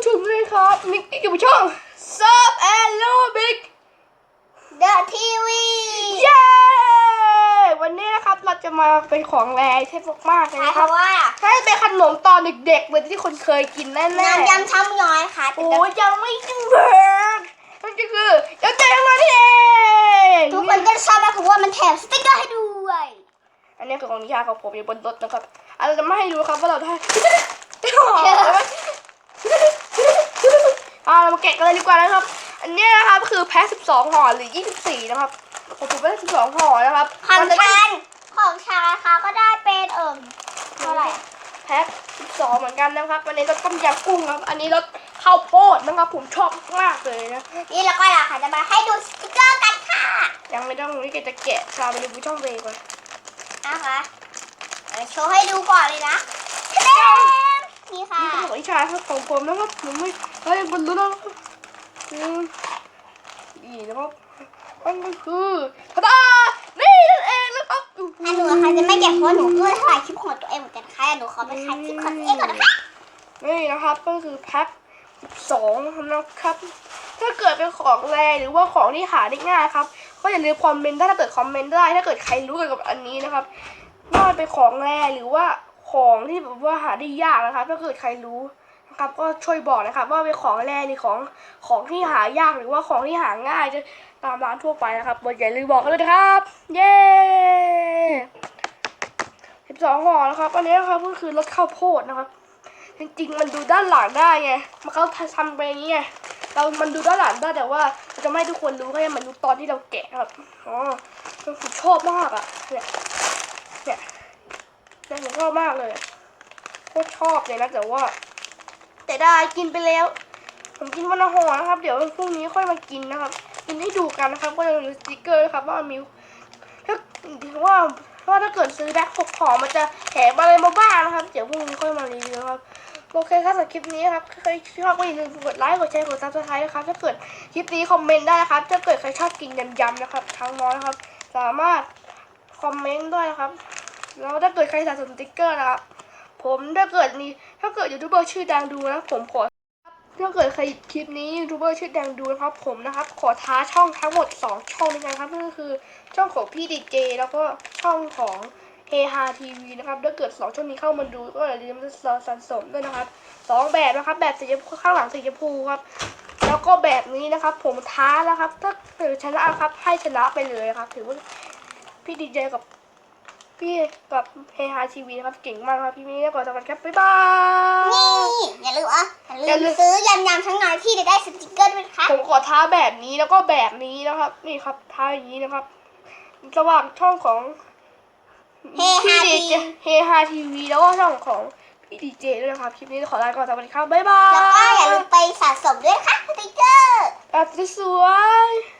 ผู้ชมด้วยครับมิกกี้กับช่องซับแอนโลบิกเดอะทีวีเย้วันนี้นะครับเราจะมาเป็นของแรงเทพมากๆเลยใช่นะเพครับราะว่าให้เป็นขนมตอนเด็กๆเหมือนที่คนเคยกินแน่ๆน้ำยำช้ำย้อยค่ะโอ้ยยังไม่ถึงเบิร์นนั่นก็คือเจ้าแจงมานี่เองทุกคนก็ชอบนะเพราะว่ามันแถมสติ๊กเกอร์ให้ด้วย อันนี้คือของนิชาของผมอยู่บนรถนะครับอันเราจะไม่ให้ดูครับว่าเราได้อ่าเรา มาแกะกันเลยดีกว่านะครับ อันนี้นะครับคือแพ็ค12ห่อหรือ24นะครับของผมเป็น12ห่อนะครับของมันจะได้ฉันของชาค่ะก็ได้เป็นเอิ่มเท่าไหร่แพ็ค12เหมือนกันนะครับอันนี้รสต้มยำกุ้งครับ อันนี้รสข้าวโพดนะครับผมชอบมากเลยนะนี่แล้วก็เราค่ะจะมาให้ดูสติ๊กเกอร์กันค่ะ ยังไม่ต้องนี่แกจะแกะชาไปดูช่องเวย์ก่อนนะคะเดี๋ยวโชว์ให้ดูก่อนเลยนะทะเลนี่ค่ะนี่คือของนิชาครับของผมนะครับผมไม่ เฮ้ยบนรู้นะครับอืมนี่นะครับมันก็คือทะดานี่นั่นเองนะครับอันหนูนะคะจะไม่แกะเพราะหนูก็ถ่ายคลิปของตัวเองเหมือนกันค่ะหนูขอไปถ่ายคลิปของตัวเองก่อนนะคะนี่นะครับก็คือแพ็คสองนะครับ ถ้าเกิดเป็นของแรงหรือว่าของที่หาได้ง่ายครับ ก็อย่าลืมคอมเมนต์ได้ถ้าเกิดคอมเมนต์ได้ ถ้าเกิดใครรู้เกี่ยวกับอันนี้นะครับว่ามันเป็นของแรงหรือว่าของที่แบบว่าหาได้ยากนะครับถ้าเกิดใครรู้นะ ครับก็ช่วยบอกนะครับ ว่าเป็นของแรงหรือของของที่หายากหรือว่าของที่หาง่ายจะตามร้านทั่วไปนะครับอย่าลืมบอกกันเลยนะครับ เย้สิบสองห่อนะครับอันนี้นะครับก็คือรสข้าวโพดนะครับ จริงๆ มันดูด้านหลังได้ไงมันเขาทำไปอย่างนี้ไงเรามันดูด้านหลังได้แต่ว่าจะไม่ทุกคนรู้แค่มันดูตอนที่เราแกะครับอ๋อผมชอบมากอะเนี่ยเนี่ยเนี่ยผมชอบมากเลยโคตรชอบเลยนะแต่ว่า แต่ได้กินไปแล้ว ผมกินวันละห่อนะครับ เดี๋ยวพรุ่งนี้ค่อยมากินนะครับ กินให้ดูกันนะครับ ก็จะมีสติกเกอร์นะครับว่ามีถ้าว่าว่าถ้าเกิดซื้อแบ็คหกห่อมันจะแถมอะไรมาบ้างนะครับ เดี๋ยวพรุ่งนี้ค่อยมารีวิวครับโอเคครับสำหรับคลิปนี้ครับใครชอบก็อย่าลืมกดไลค์ กดแชร์ กดซับสไครต์นะครับ ถ้าเกิดคลิปนี้คอมเมนต์ได้นะครับ ถ้าเกิดใครชอบกินยำๆนะครับทางน้อยนะครับ สามารถคอมเมนต์ด้วยนะครับ แล้วถ้าเกิดใครสะสมสติ๊กเกอร์นะครับ ผมถ้าเกิดมีถ้าเกิดยูทูบเบอร์ชื่อดังดูนะผมขอถ้าเกิดใครคลิปนี้ยูทูบเบอร์ชื่อดังดูนะครับผมนะครับ ขอท้าช่องทั้งหมด 2 ช่องด้วยกันครับนั่นก็คือช่องของพี่ดีเจแล้วก็ช่องของเฮฮาทีวีนะครับถ้าเกิดสองช่องนี้เข้ามาดูก็อย่าลืมสะสมด้วยนะครับสองแบบนะครับแบบสีชมพูข้างหลังสีชมพูครับแล้วก็แบบนี้นะครับ ผมท้าแล้วครับ ถ้าเกิดชนะครับให้ชนะไปเลยครับ ถือว่าพี่ดีเจกับ พี่กับเฮฮาทีวีนะครับเก่งมากครับพี่นี้ก่อนสวัสดีครับบ๊ายบายนี่อย่าลืมอะอย่าอย่าลืลืมมซื้อยำยำทั้งน้อยที่จะได้สติ๊กเกอร์ด้วยนะคะผมขอท้าแบบนี้แล้วก็แบบนี้นะครับ นี่ครับท้าอย่างนี้นะครับระหว่างช่องของเฮฮาพี่ทีดีเจเฮฮาทีวีแล้วก็ช่องของพี่ดีเจด้วยนะครับคลิปนี้ขอลาก่อนสวัสดีครับบ๊ายบายแล้วก็อย่าลืมไปสะสมด้วยนะคะสติ๊กเกอร์แบบสวยๆ